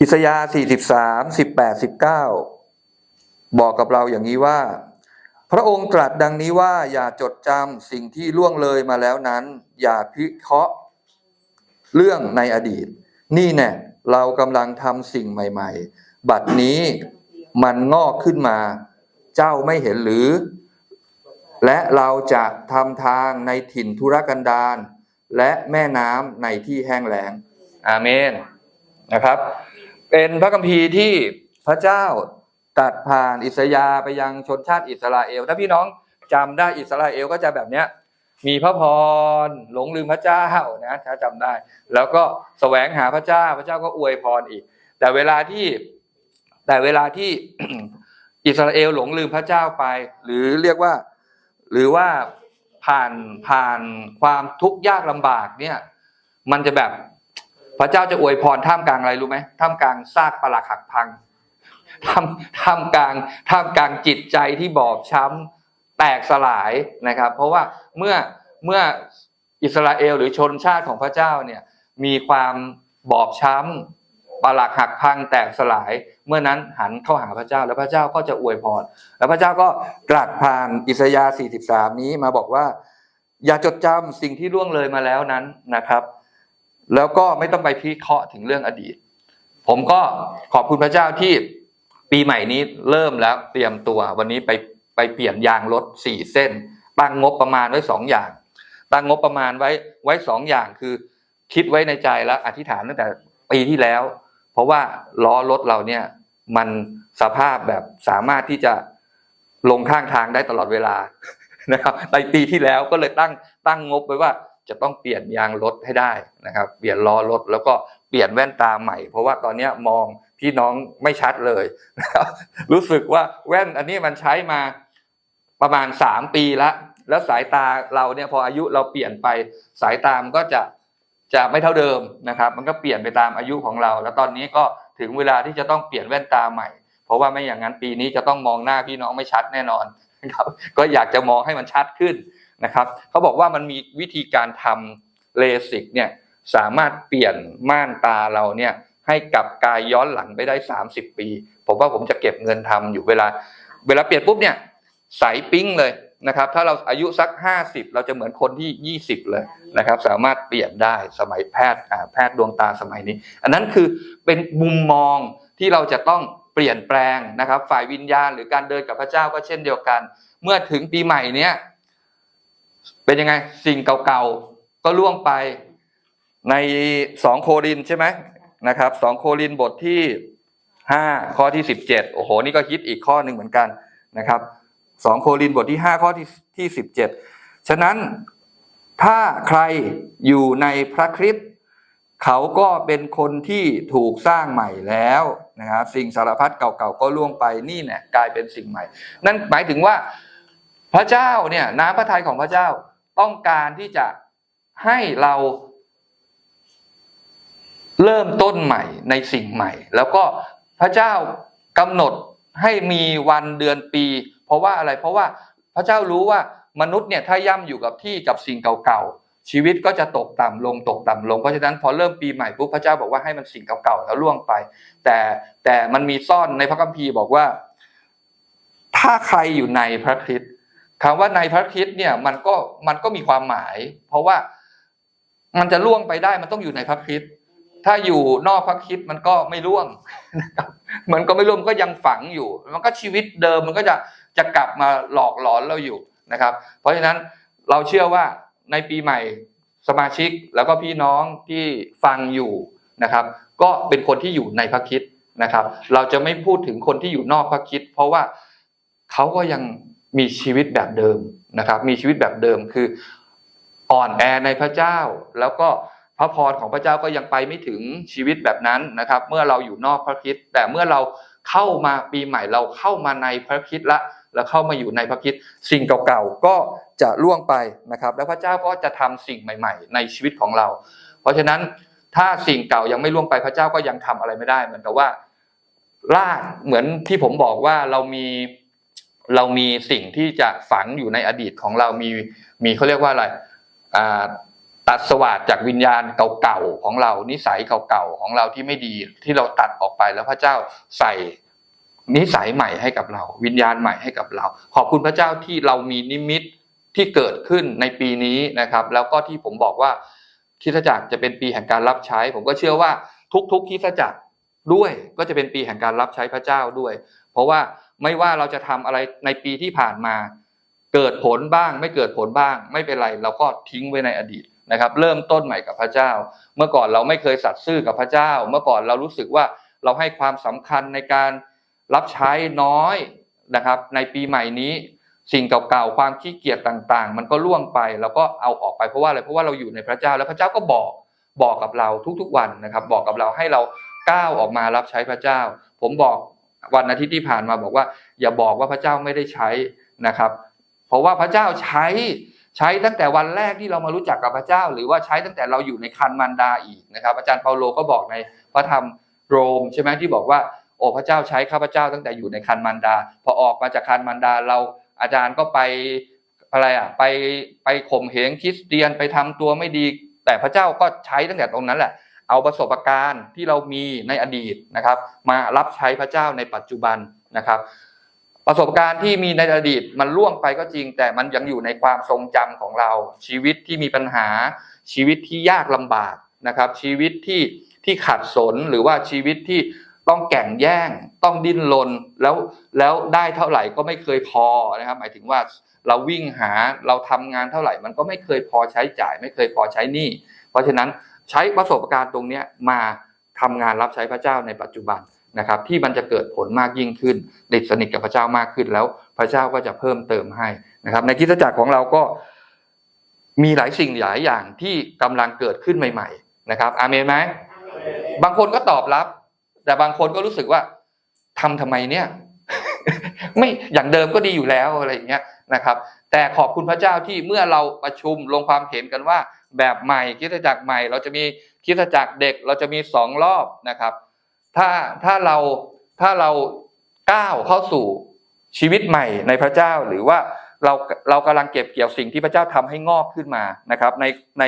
อิสยาห์43 18 19 บอกกับเราอย่างนี้ว่า พระองค์ตรัสดังนี้ว่าอย่าจดจำสิ่งที่ล่วงเลยมาแล้วนั้น อย่าพิเคราะห์เรื่องในอดีต นี่แน่เรากำลังทำสิ่งใหม่ ๆ บัดนี้มันงอกขึ้นมา เจ้าไม่เห็นหรือ และเราจะทำทางในถิ่นธุรกันดารและแม่น้ำในที่แห้งแล้งอาเมน นะครับ เป็นพระคัมภีร์ที่พระเจ้าตัดผ่านอิสยาไปยังชนชาติอิสราเอล ถ้าพี่น้องจำได้อิสราเอลก็จะแบบเนี้ยมีพระพรหลงลืมพระเจ้านะถ้าจำได้ แล้วก็แสวงหาพระเจ้าพระเจ้าก็อวยพรอีก แต่เวลาที่แต่เวลาที่อิสราเอลหลงลืมพระเจ้าไป หรือเรียกว่าหรือว่าผ่านผ่านความทุกข์ยากลำบากเนี่ย มันจะแบบ พระเจ้าจะอวยพรท่ามกลางอะไรรู้ไหมท่ามกลางซากปรักหักพังท่ามท่ามกลางท่ามกลางจิตใจที่บอบช้ำแตกสลายนะครับ เพราะว่าเมื่อเมื่ออิสราเอลหรือชนชาติของพระเจ้าเนี่ยมีความบอบช้ำปรักหักพังแตกสลาย เมื่อนั้นหันเข้าหาพระเจ้า แล้วพระเจ้าก็จะอวยพรแล้วพระเจ้าก็ตรัสผ่านอิสยาห์43 นี้มาบอกว่า อย่าจดจำสิ่งที่ล่วงเลยมาแล้วนั้นนะครับ แล้วก็ไม่ต้องไปพิเคราะห์ถึงเรื่องอดีต ผมก็ขอบคุณพระเจ้าที่ปีใหม่นี้เริ่มแล้วเตรียมตัววันนี้ไปไปเปลี่ยนยางรถสี่เส้น ตั้งงบประมาณไว้สองอย่าง ตั้งงบประมาณไว้ไว้สองอย่างคือคิดไว้ในใจแล้วอธิษฐานตั้งแต่ปีที่แล้ว เพราะว่าล้อรถเราเนี่ยมันสภาพแบบสามารถที่จะลงข้างทางได้ตลอดเวลานะครับในปีที่แล้วก็เลยตั้งตั้งงบไว้ว่า จะต้องเปลี่ยนยางรถให้ได้นะครับ เปลี่ยนล้อรถแล้วก็เปลี่ยนแว่นตาใหม่ เพราะว่าตอนนี้มองพี่น้องไม่ชัดเลยนะครับรู้สึกว่าแว่นอันนี้มันใช้มาประมาณสามปีละแล้วสายตาเราเนี่ยพออายุเราเปลี่ยนไปสายตามันก็จะจะไม่เท่าเดิมนะครับ มันก็เปลี่ยนไปตามอายุของเรา แล้วตอนนี้ก็ถึงเวลาที่จะต้องเปลี่ยนแว่นตาใหม่ เพราะว่าไม่อย่างนั้นปีนี้จะต้องมองหน้าพี่น้องไม่ชัดแน่นอนครับก็อยากจะมองให้มันชัดขึ้น นะครับเขาบอกว่ามันมีวิธีการทำเลสิกเนี่ยสามารถเปลี่ยนม่านตาเราเนี่ยให้กลับกายย้อนหลังไปได้ 30 ปี ผมว่าผมจะเก็บเงินทำอยู่เวลา เวลาเปลี่ยนปุ๊บเนี่ยใสปิ้งเลยนะครับ ถ้าเราอายุสัก 50 เราจะเหมือนคนที่ 20 เลยนะครับ สามารถเปลี่ยนได้สมัยแพทย์แพทย์ดวงตาสมัยนี้ อันนั้นคือเป็นมุมมองที่เราจะต้องเปลี่ยนแปลงนะครับ ฝ่ายวิญญาณหรือการเดินกับพระเจ้าก็เช่นเดียวกัน เมื่อถึงปีใหม่เนี้ย เป็นยังไง สิ่งเก่าๆ ก็ล่วงไปในสองโครินใช่ไหมนะครับสองโครินบทที่ห้าข้อที่สิบเจ็ดโอ้โห นี่ก็ฮิตอีกข้อหนึ่งเหมือนกันนะครับสองโครินบทที่ห้าข้อที่ที่สิบเจ็ดฉะนั้นถ้าใครอยู่ในพระคริสต์เขาก็เป็นคนที่ถูกสร้างใหม่แล้วนะครับสิ่งสารพัดเก่าๆก็ล่วงไปนี่เนี่ยกลายเป็นสิ่งใหม่ นั่นหมายถึงว่าพระเจ้าเนี่ยน้ำพระทัยของพระเจ้า ต้องการที่จะให้เราเริ่มต้นใหม่ในสิ่งใหม่ แล้วก็พระเจ้ากำหนดให้มีวันเดือนปี เพราะว่าอะไรเพราะว่าพระเจ้ารู้ว่ามนุษย์เนี่ยถ้าย่ำอยู่กับที่กับสิ่งเก่าๆชีวิตก็จะตกต่ำลงตกต่ำลงเพราะฉะนั้นพอเริ่มปีใหม่ปุ๊บพระเจ้าบอกว่าให้มันสิ่งเก่าๆแล้วล่วงไป แต่แต่มันมีซ่อนในพระคัมภีร์บอกว่า ถ้าใครอยู่ในพระคริสต์ คำว่าในพระคริสต์เนี่ยมันก็มันก็มีความหมาย เพราะว่ามันจะล่วงไปได้มันต้องอยู่ในพระคริสต์ถ้าอยู่นอกพระคริสต์มันก็ไม่ล่วงนะครับมันก็ไม่ล่วงก็ยังฝังอยู่ มันก็ชีวิตเดิมมันก็จะจะกลับมาหลอกหลอนเราอยู่นะครับ เพราะฉะนั้นเราเชื่อว่าในปีใหม่สมาชิกแล้วก็พี่น้องที่ฟังอยู่นะครับ ก็เป็นคนที่อยู่ในพระคริสต์นะครับ เราจะไม่พูดถึงคนที่อยู่นอกพระคริสต์เพราะว่าเขาก็ยัง มีชีวิตแบบเดิมนะครับ มีชีวิตแบบเดิมคืออ่อนแอในพระเจ้า แล้วก็พระพรของพระเจ้าก็ยังไปไม่ถึงชีวิตแบบนั้นนะครับ เมื่อเราอยู่นอกพระคริสต์แต่เมื่อเราเข้ามาปีใหม่เราเข้ามาในพระคริสต์ละแล้วเข้ามาอยู่ในพระคริสต์สิ่งเก่าๆก็จะล่วงไปนะครับ แล้วพระเจ้าก็จะทำสิ่งใหม่ ๆ ในชีวิตของเรา เพราะฉะนั้นถ้าสิ่งเก่ายังไม่ล่วงไปพระเจ้าก็ยังทำอะไรไม่ได้ เหมือนกับว่ารากเหมือนที่ผมบอกว่าเรามี เรามีสิ่งที่จะฝังอยู่ในอดีตของเรามีมีเขาเรียกว่าอะไรอ่าตัดสวาดจากวิญญาณเก่าๆของเรา นิสัยเก่าๆของเราที่ไม่ดีที่เราตัดออกไปแล้วพระเจ้าใส่นิสัยใหม่ให้กับเรา วิญญาณใหม่ให้กับเรา ขอบคุณพระเจ้าที่เรามีนิมิตที่เกิดขึ้นในปีนี้นะครับ แล้วก็ที่ผมบอกว่าคิสจักรจะเป็นปีแห่งการรับใช้ ผมก็เชื่อว่าทุกๆคิสจักรด้วยก็จะเป็นปีแห่งการรับใช้พระเจ้าด้วย เพราะว่า ไม่ว่าเราจะทำอะไรในปีที่ผ่านมา เกิดผลบ้าง ไม่เกิดผลบ้าง ไม่เป็นไรเราก็ทิ้งไว้ในอดีตนะครับ เริ่มต้นใหม่กับพระเจ้า เมื่อก่อนเราไม่เคยสัตย์ซื่อกับพระเจ้า เมื่อก่อนเรารู้สึกว่าเราให้ความสำคัญในการรับใช้น้อยนะครับ ในปีใหม่นี้สิ่งเก่าๆความขี้เกียจต่างๆ มันก็ล่วงไปเราก็เอาออกไปเพราะว่าอะไรเพราะว่าเราอยู่ในพระเจ้าแล้วพระเจ้าก็บอกบอกกับเราทุกๆวันนะครับ บอกกับเราให้เราก้าวออกมารับใช้พระเจ้า ผมบอก วันอาทิตย์ที่ผ่านมาบอกว่า อย่าบอกว่าพระเจ้าไม่ได้ใช้นะครับ เพราะว่าพระเจ้าใช้ใช้ตั้งแต่วันแรกที่เรามารู้จักกับพระเจ้า หรือว่าใช้ตั้งแต่เราอยู่ในคันมารดาอีกนะครับ อาจารย์เปาโลก็บอกในพระธรรมโรมใช่ไหมที่บอกว่าโอ้พระเจ้าใช้ข้าพเจ้าตั้งแต่อยู่ในคันมารดา พอออกมาจากคันมารดาเราอาจารย์ก็ไปอะไรอะไปไปข่มเหงคริสเตียนไปทำตัวไม่ดี แต่พระเจ้าก็ใช้ตั้งแต่ตรงนั้นแหละ เอาประสบการณ์ที่เรามีในอดีตนะครับ มารับใช้พระเจ้าในปัจจุบันนะครับ ประสบการณ์ที่มีในอดีตมันล่วงไปก็จริง แต่มันยังอยู่ในความทรงจำของเรา ชีวิตที่มีปัญหา ชีวิตที่ยากลำบากนะครับ ชีวิตที่ที่ขัดสนหรือว่าชีวิตที่ต้องแก่งแย่งต้องดิ้นรนแล้วแล้วได้เท่าไหร่ก็ไม่เคยพอนะครับ หมายถึงว่าเราวิ่งหาเราทำงานเท่าไหร่ มันก็ไม่เคยพอใช้จ่าย ไม่เคยพอใช้หนี้เพราะฉะนั้น ใช้ประสบการณ์ตรงเนี้ยมาทำงานรับใช้พระเจ้าในปัจจุบันนะครับที่มันจะเกิดผลมากยิ่งขึ้นติดสนิทกับพระเจ้ามากขึ้นแล้วพระเจ้าก็จะเพิ่มเติมให้นะครับ ในคริสตจักรของเราก็มีหลายสิ่งหลายอย่างที่กำลังเกิดขึ้นใหม่ ๆ นะครับ อาเมนไหมบางคนก็ตอบรับ แต่บางคนก็รู้สึกว่าทำทำไมเนี่ย ไม่อย่างเดิมก็ดีอยู่แล้วอะไรอย่างเงี้ยนะครับ แต่ขอบคุณพระเจ้าที่เมื่อเราประชุมลงความเห็นกันว่า แบบใหม่คริสตจักรใหม่ เราจะมีคริสตจักรเด็กเราจะมีสองรอบนะครับ ถ้าถ้าเราถ้าเราก้าวเข้าสู่ชีวิตใหม่ในพระเจ้าหรือว่าเราเรากำลังเก็บเกี่ยวสิ่งที่พระเจ้าทำให้งอกขึ้นมานะครับ ในใน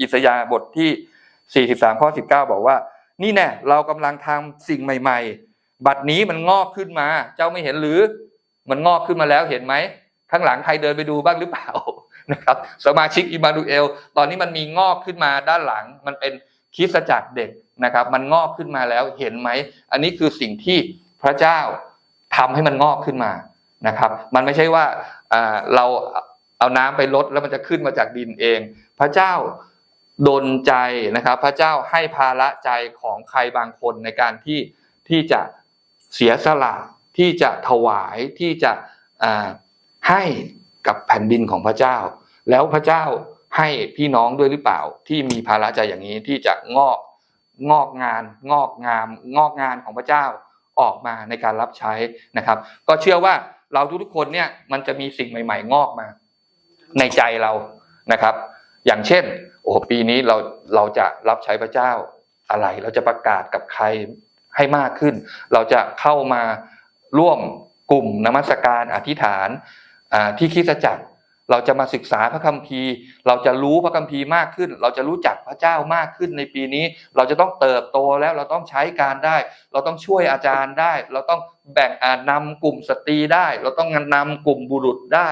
อิสยาห์บทที่ 43ข้อ19 บอกว่า นี่แน่เรากำลังทำสิ่งใหม่ ๆ บัดนี้มันงอกขึ้นมา เจ้าไม่เห็นหรือมันงอกขึ้นมาแล้วเห็นไหมข้างหลังใครเดินไปดูบ้างหรือเปล่า นะครับสมาชิกอิมานูเอล ตอนนี้มันมีงอกขึ้นมาด้านหลัง มันเป็นคริสตจักรเด็กนะครับ มันงอกขึ้นมาแล้วเห็นไหม อันนี้คือสิ่งที่พระเจ้าทำให้มันงอกขึ้นมานะครับ มันไม่ใช่ว่าเราเอาน้ำไปลดแล้วมันจะขึ้นมาจากดินเอง พระเจ้าดลใจนะครับ พระเจ้าให้ภาระใจของใครบางคนในการที่ที่จะเสียสละที่จะถวายที่จะให้ กับแผ่นดินของพระเจ้า แล้วพระเจ้าให้พี่น้องด้วยหรือเปล่า ที่มีภาระใจอย่างนี้ที่จะงอกงอกงาน งอกงาม งอกงานของพระเจ้าออกมาในการรับใช้นะครับ ก็เชื่อว่าเราทุกๆคนเนี่ยมันจะมีสิ่งใหม่ ๆ งอกมา ในใจเรานะครับ อย่างเช่น โอ้โหปีนี้เราเราจะรับใช้พระเจ้าอะไร เราจะประกาศกับใครให้มากขึ้น เราจะเข้ามาร่วมกลุ่มนมัสการอธิษฐาน ที่คริสตจักรเราจะมาศึกษาพระคัมภีร์ เราจะรู้พระคัมภีร์มากขึ้น เราจะรู้จักพระเจ้ามากขึ้นในปีนี้ เราจะต้องเติบโตแล้วเราต้องใช้การได้ เราต้องช่วยอาจารย์ได้ เราต้องแบ่งอานำกลุ่มสตรีได้ เราต้องนำกลุ่มบุรุษได้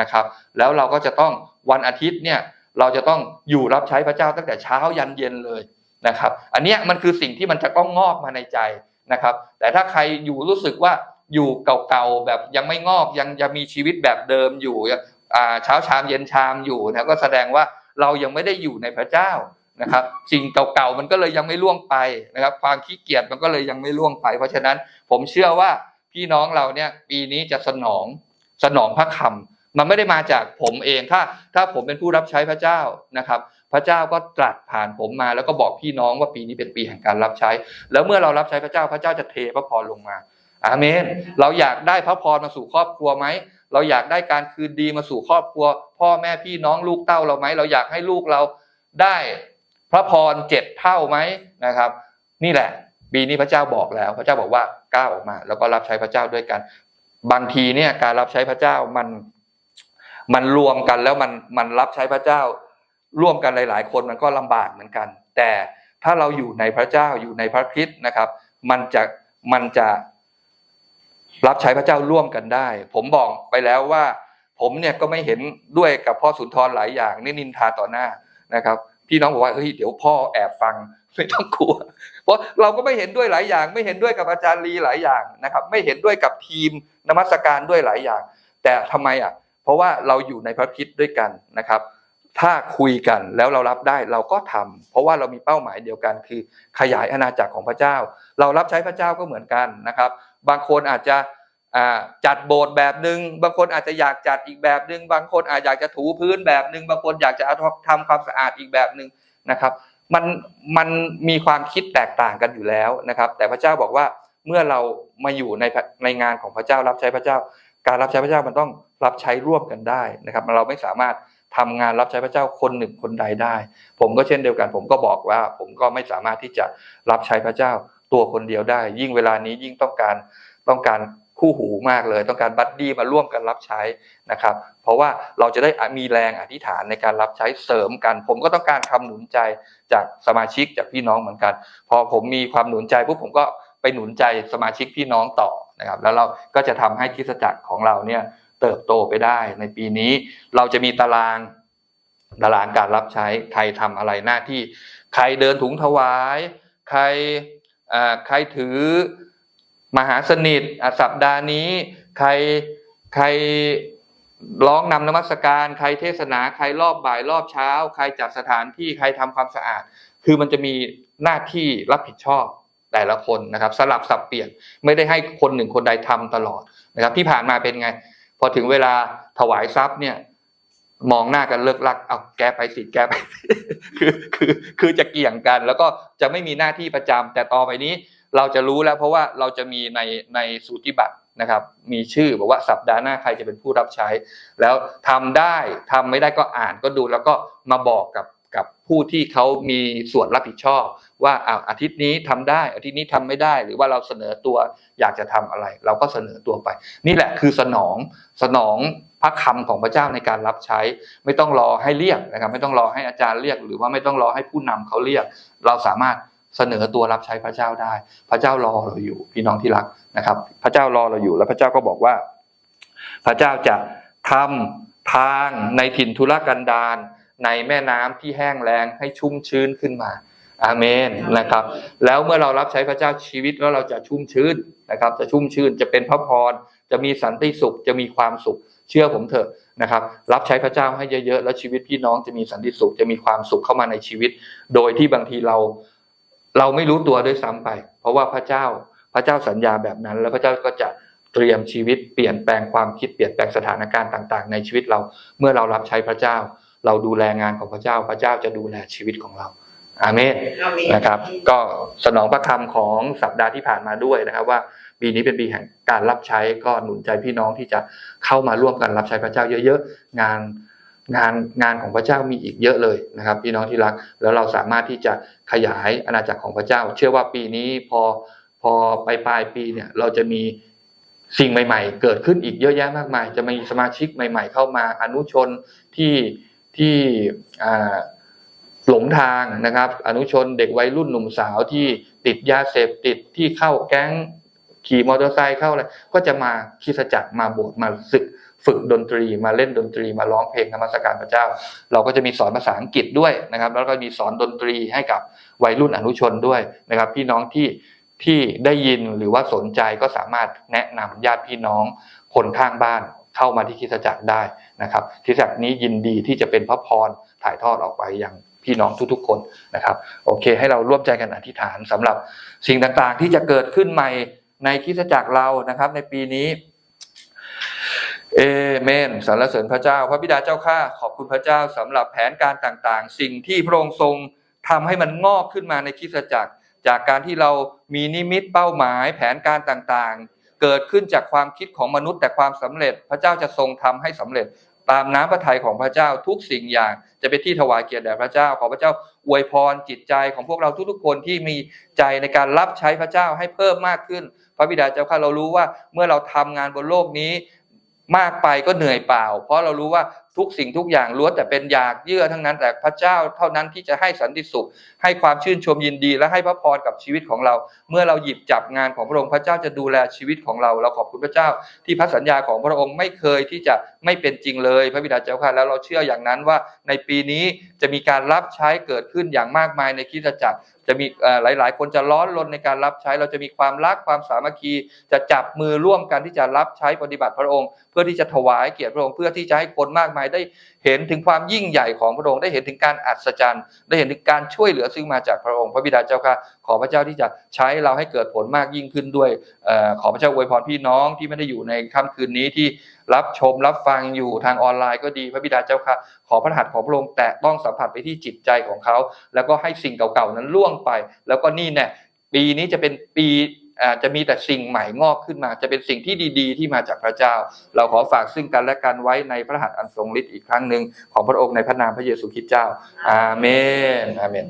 นะครับ แล้วเราก็จะต้องวันอาทิตย์เนี่ยเราจะต้องอยู่รับใช้พระเจ้าตั้งแต่เช้ายันเย็นเลยนะครับ อันเนี้ยมันคือสิ่งที่มันจะต้องงอกมาในใจนะครับ แต่ถ้าใครอยู่รู้สึกว่า อยู่เก่าๆแบบยังไม่งอกยังยังมีชีวิตแบบเดิมอยู่เช้าชามเย็นชามอยู่นะก็แสดงว่าเรายังไม่ได้อยู่ในพระเจ้านะครับ สิ่งเก่าๆมันก็เลยยังไม่ล่วงไปนะครับ ความขี้เกียจมันก็เลยยังไม่ล่วงไป เพราะฉะนั้นผมเชื่อว่าพี่น้องเราเนี่ยปีนี้จะสนองสนองพระคำมันไม่ได้มาจากผมเองถ้า ถ้าผมเป็นผู้รับใช้พระเจ้านะครับ พระเจ้าก็ตรัสผ่านผมมา แล้วก็บอกพี่น้องว่าปีนี้เป็นปีแห่งการรับใช้ แล้วเมื่อเรารับใช้พระเจ้าพระเจ้าจะเทพระพรลงมา อาเมน เราอยากได้พระพรมาสู่ครอบครัวไหม เราอยากได้การคืนดีมาสู่ครอบครัว พ่อแม่พี่น้องลูกเต้าเราไหม เราอยากให้ลูกเราได้พระพรเจ็ดเท่าไหมนะครับ นี่แหละปีนี้พระเจ้าบอกแล้ว พระเจ้าบอกว่าก้าวออกมา แล้วก็รับใช้พระเจ้าด้วยกัน บางทีเนี่ยการรับใช้พระเจ้ามันมันรวมกันแล้วมันมันรับใช้พระเจ้า ร่วมกันหลาย ๆ คนมันก็ลำบากเหมือนกัน แต่ถ้าเราอยู่ในพระเจ้าอยู่ในพระคริสต์นะครับ มันจะมันจะ รับใช้พระเจ้าร่วมกันได้ ผมบอกไปแล้วว่า ผมเนี่ยก็ไม่เห็นด้วยกับพ่อสุนทรหลายอย่างนี่นินทาต่อหน้านะครับ พี่น้องบอกว่าเฮ้ยเดี๋ยวพ่อแอบฟังไม่ต้องกลัว เพราะเราก็ไม่เห็นด้วยหลายอย่าง ไม่เห็นด้วยกับอาจารย์ลีหลายอย่างนะครับ ไม่เห็นด้วยกับทีมนมัสการด้วยหลายอย่าง แต่ทำไมอะ เพราะว่าเราอยู่ในพระคริสต์ด้วยกันนะครับ ถ้าคุยกันแล้วเรารับได้เราก็ทำเพราะว่าเรามีเป้าหมายเดียวกัน คือขยายอาณาจักรของพระเจ้า เรารับใช้พระเจ้าก็เหมือนกันนะครับ บางคนอาจจะจัดโบสถ์แบบหนึ่งบางคนอาจจะอยากจัดอีกแบบหนึ่งบางคนอาจอยากจะถูพื้นแบบหนึ่งบางคนอยากจะทำความสะอาดอีกแบบหนึ่งนะครับมันมันมีความคิดแตกต่างกันอยู่แล้วนะครับ แต่พระเจ้าบอกว่าเมื่อเรามาอยู่ในในงานของพระเจ้ารับใช้พระเจ้า การรับใช้พระเจ้ามันต้องรับใช้ร่วมกันได้นะครับ เราไม่สามารถ ทำงานรับใช้พระเจ้าคนหนึ่งคนใดได้ ผมก็เช่นเดียวกัน ผมก็บอกว่า ผมก็ไม่สามารถที่จะรับใช้พระเจ้าตัวคนเดียวได้ ยิ่งเวลานี้ยิ่งต้องการต้องการคู่หูมากเลย ต้องการบัดดี้มาร่วมกันรับใช้นะครับ เพราะว่าเราจะได้มีแรงอธิษฐานในการรับใช้เสริมกัน ผมก็ต้องการคำหนุนใจจากสมาชิกจากพี่น้องเหมือนกัน พอผมมีความหนุนใจปุ๊บผมก็ไปหนุนใจสมาชิกพี่น้องต่อนะครับ แล้วเราก็จะทำให้คริสตจักรของเราเนี่ย เติบโตไปได้ในปีนี้ เราจะมีตารางตารางการรับใช้ใครทำอะไรหน้าที่ ใครเดินถุงถวาย ใครใครถือมหาสนิทสัปดาห์นี้ ใครใครร้องนำนมัสการ ใครเทศนา ใครรอบบ่ายรอบเช้า ใครจัดสถานที่ ใครทำความสะอาด คือมันจะมีหน้าที่รับผิดชอบแต่ละคนนะครับ สลับสับเปลี่ยนไม่ได้ให้คนหนึ่งคนใดทำตลอดนะครับ ที่ผ่านมาเป็นไง พอถึงเวลาถวายทรัพย์เนี่ย มองหน้ากันเลิกลัก เอาแกไปสิแกไปคือคือคือจะเกี่ยงกัน แล้วก็จะไม่มีหน้าที่ประจำแต่ต่อไปนี้เราจะรู้แล้ว เพราะว่าเราจะมีในในสูติบัตรนะครับ มีชื่อบอกว่าสัปดาห์หน้าใครจะเป็นผู้รับใช้ แล้วทำได้ทำไม่ได้ก็อ่านก็ดูแล้วก็มาบอกกับ กับผู้ที่เขามีส่วนรับผิดชอบ ว่าอาอาทิตย์นี้ทำได้อาทิตย์นี้ทำไม่ได้ หรือว่าเราเสนอตัวอยากจะทำอะไร เราก็เสนอตัวไป นี่แหละคือสนองสนองพระคำของพระเจ้าในการรับใช้ ไม่ต้องรอให้เรียกนะครับ ไม่ต้องรอให้อาจารย์เรียก หรือว่าไม่ต้องรอให้ผู้นำเขาเรียก เราสามารถเสนอตัวรับใช้พระเจ้าได้ พระเจ้ารอเราอยู่ พี่น้องที่รักนะครับ พระเจ้ารอเราอยู่ แล้วพระเจ้าก็บอกว่า พระเจ้าจะทำทางในถิ่นทุรกันดาร ในแม่น้ำที่แห้งแล้งให้ชุ่มชื้นขึ้นมาอาเมนนะครับ แล้วเมื่อเรารับใช้พระเจ้าชีวิตแล้วเราจะชุ่มชื้นนะครับ จะชุ่มชื้นจะเป็นพระพรจะมีสันติสุขจะมีความสุข เชื่อผมเถอะนะครับ รับใช้พระเจ้าให้เยอะๆแล้วชีวิตพี่น้องจะมีสันติสุขจะมีความสุขเข้ามาในชีวิต โดยที่บางทีเรา เราไม่รู้ตัวด้วยซ้ำไป เพราะว่าพระเจ้าพระเจ้าสัญญาแบบนั้น แล้วพระเจ้าก็จะเตรียมชีวิตเปลี่ยนแปลงความคิดเปลี่ยนแปลงสถานการณ์ต่าง ๆ ในชีวิตเราเมื่อเรารับใช้พระเจ้า เราดูแลงานของพระเจ้าพระเจ้าจะดูแลชีวิตของเราอาเมนนะครับ ก็สนองพระคำของสัปดาห์ที่ผ่านมาด้วยนะครับ ว่าปีนี้เป็นปีแห่งการรับใช้ก็หนุนใจพี่น้องที่จะเข้ามาร่วมกันรับใช้พระเจ้าเยอะๆงานงานงานของพระเจ้ามีอีกเยอะเลยนะครับ พี่น้องที่รักแล้วเราสามารถที่จะขยายอาณาจักรของพระเจ้า เชื่อว่าปีนี้พอพอไปปลายปีเนี่ยเราจะมีสิ่งใหม่ ๆ เกิดขึ้นอีกเยอะแยะมากมาย จะมีสมาชิกใหม่ ๆ เข้ามาอนุชนที่ ที่หลงทางนะครับ อนุชนเด็กวัยรุ่นหนุ่มสาวที่ติดยาเสพติดที่เข้าแก๊งขี่มอเตอร์ไซค์เข้าอะไรก็จะมาคิสจักรมาโบสถ์มาศึกฝึกดนตรีมาเล่นดนตรีมาร้องเพลงนมัสการพระเจ้า เราก็จะมีสอนภาษาอังกฤษด้วยนะครับ แล้วก็มีสอนดนตรีให้กับวัยรุ่นอนุชนด้วยนะครับ พี่น้องที่ที่ได้ยินหรือว่าสนใจก็สามารถแนะนำญาติพี่น้องคนข้างบ้าน เข้ามาที่คริสตจักรได้นะครับคริสตจักรนี้ยินดีที่จะเป็นพระพรถ่ายทอดออกไปยังพี่น้องทุกๆคนนะครับ โอเค ให้เราร่วมใจกันอธิษฐานสำหรับสิ่งต่างๆที่จะเกิดขึ้นใหม่ในคริสตจักรเรานะครับ ในปีนี้เอเมนสรรเสริญพระเจ้า พระบิดาเจ้าข้าขอบคุณพระเจ้าสำหรับแผนการต่างๆ สิ่งที่พระองค์ทรงทำให้มันงอกขึ้นมาในคริสตจักร จากการที่เรามีนิมิตเป้าหมายแผนการต่างๆ เกิดขึ้นจากความคิดของมนุษย์แต่ความสำเร็จ พระเจ้าจะทรงทำให้สำเร็จ ตามน้ำพระทัยของพระเจ้าทุกสิ่งอย่าง จะเป็นที่ถวายเกียรติแด่พระเจ้า ขอพระเจ้าอวยพรจิตใจของพวกเราทุกๆคนที่มีใจในการรับใช้พระเจ้าให้เพิ่มมากขึ้น พระบิดาเจ้าข้าเรารู้ว่าเมื่อเราทำงานบนโลกนี้ มากไปก็เหนื่อยเปล่า เพราะเรารู้ว่าทุกสิ่งทุกอย่างล้วนแต่เป็นอยากเยื่อทั้งนั้นแต่พระเจ้าเท่านั้นที่จะให้สันติสุข ให้ความชื่นชมยินดี และให้พระพรกับชีวิตของเรา เมื่อเราหยิบจับงานของพระองค์พระเจ้าจะดูแลชีวิตของเราเราขอบคุณพระเจ้า ที่พระสัญญาของพระองค์ไม่เคยที่จะไม่เป็นจริงเลย พระบิดาเจ้าค่ะแล้วเราเชื่ออย่างนั้นว่าในปีนี้จะมีการรับใช้เกิดขึ้นอย่างมากมายในคริสตจักร จะมีเอ่อหลาย ๆ คนจะร้อนรนในการรับใช้ เราจะมีความรักความสามัคคี จะจับมือร่วมกันที่จะรับใช้ปฏิบัติพระองค์ เพื่อที่จะถวายเกียรติพระองค์เพื่อที่จะให้คนมากมายได้เห็นถึงความยิ่งใหญ่ของพระองค์ได้เห็นถึงการอัศจรรย์ ได้เห็นถึงการช่วยเหลือซึ่งมาจากพระองค์ พระบิดาเจ้าค่ะขอพระเจ้าที่จะใช้เราให้เกิดผลมากยิ่งขึ้นด้วยขอพระเจ้าอวยพรพี่น้องที่ไม่ได้อยู่ในค่ำคืนนี้ที่ รับชมรับฟังอยู่ทางออนไลน์ก็ดีพระบิดาเจ้าค่ะ ขอพระหัตถ์ของพระองค์แตะต้องสัมผัสไปที่จิตใจของเขา แล้วก็ให้สิ่งเก่าๆนั้นล่วงไป แล้วก็นี่เนี่ยปีนี้จะเป็นปีอ่าจะมีแต่สิ่งใหม่งอกขึ้นมา จะเป็นสิ่งที่ดีๆ ที่มาจากพระเจ้า เราขอฝากซึ่งกันและกันไว้ในพระหัตถ์อันทรงฤทธิ์อีกครั้งหนึ่งของพระองค์ในพระนามพระเยซูคริสต์เจ้า อาเมนอาเมน